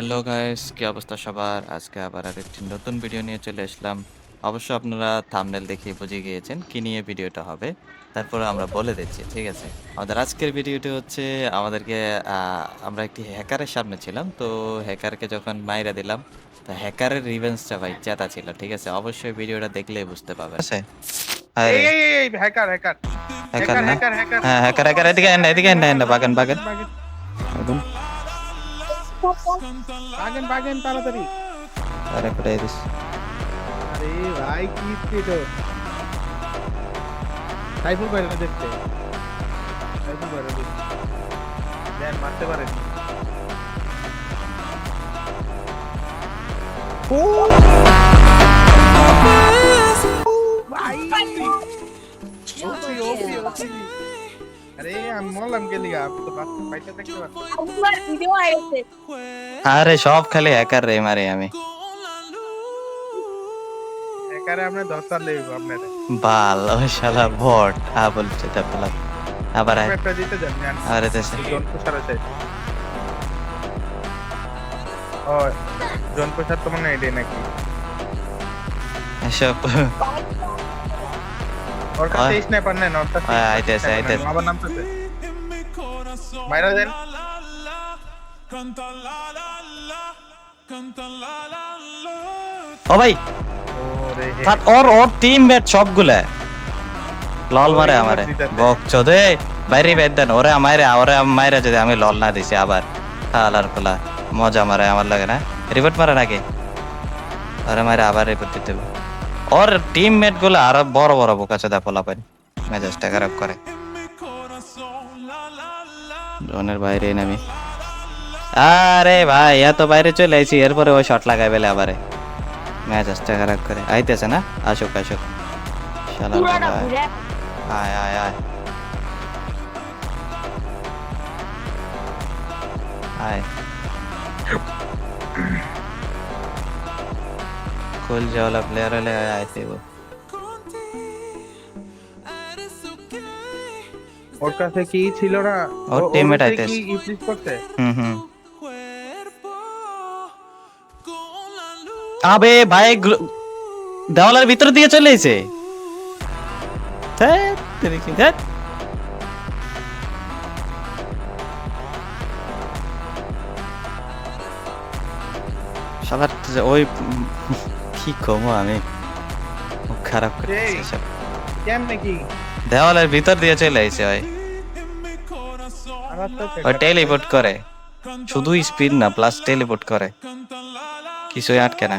Hello guys কি অবস্থা সবার? আজকে আবার আরেকটি নতুন ভিডিও নিয়ে চলে আসলাম। অবশ্য আপনারা থামনেল দেখে বুঝে গিয়েছেন কি নিয়ে ভিডিওটা হবে। তারপরে আমরা বলে দিচ্ছি ঠিক আছে? আমাদের আজকের ভিডিওটি হচ্ছে আমাদেরকে আমরা একটি হ্যাকারের সামনে ছিলাম। তো হ্যাকারকে যখন মাইরা দিলাম তো হ্যাকারের রিভেন্সটা ভাই চেতা ছিল ঠিক আছে? অবশ্যই ভিডিওটা দেখলেই বুঝতে পারবেন। Hacker hacker. হ্যাকার না? হ্যাকার হ্যাকার হ্যাঁ হ্যাকার হ্যাকার এদিকে এদিকে বাগান। বাগান। বাগান বাগেন বাগেন তাড়াতাড়ি আরে পড়ে দিস আরে ভাই কি স্পিড সাইফুল বাইরে দেখতে সাইফুল বাইরে দেখতে দেন মারতে পারেন ও ভাই ওপি ওপি ওপি আরে আমি মরলাম কে লিগা আপনি তো বাইটা দেখতে পাচ্ছেন ভিডিও আইছে। আরে সব খালি হ্যাকার রে মারে আমি। একারে আপনার শালা বট। আ বলছে তা আবার একটা দিতে ও মনে এটাই নাকি? এসব। ওর কাছে স্নাইপার নেন ওর কাছে আইতেছে, আইতেছে। আবার নামতেছে মাইরা দেন। ও ভাই তার ওর ওর টিমমেট সবগুলা। লল মারে ওই আমারে। দিতাছে। বকছো বাইরে বেদ দেন। ওরে আমারে ওরে মাইরা যদি আমি লল না দিছি আবার। পোলা মজা মারে আমার লাগে না? রিপোর্ট মারে নাকি ওরে মারে আবার রিপোর্ট দিতে হবে। ওর টিমমেটগুলো আরও বড় বড় বোকা চোদা পোলা পাই মেজাজটা খারাপ করে। জনের বাইরে নামি আরে ভাই এত বাইরে চলে আইছি এরপরে ওই শট লাগাই বেলে আবারে। মেজাজটা খারাপ করে। আইতেছে না? আসুক আসুক। ঘুরে। আয় আয় আয়। আয়। খুল যাওয়ালা প্লেয়ার হলে আইতে গো ওর কাছে কি ছিল না ওর কাছে আইতেছে। কি হুম হুম আবে ভাই দেওয়ালের ভিতর দিয়ে চলে এসে যে ওই কি কমো আমি? মুখ খারাপ করে। কেমনে কি দেওয়ালের ভিতর দিয়ে চলে আইছে ভাই ওই টেলিপোর্ট করে। শুধু স্পিড না প্লাস টেলিপোর্ট করে। কিছুই আটকে না।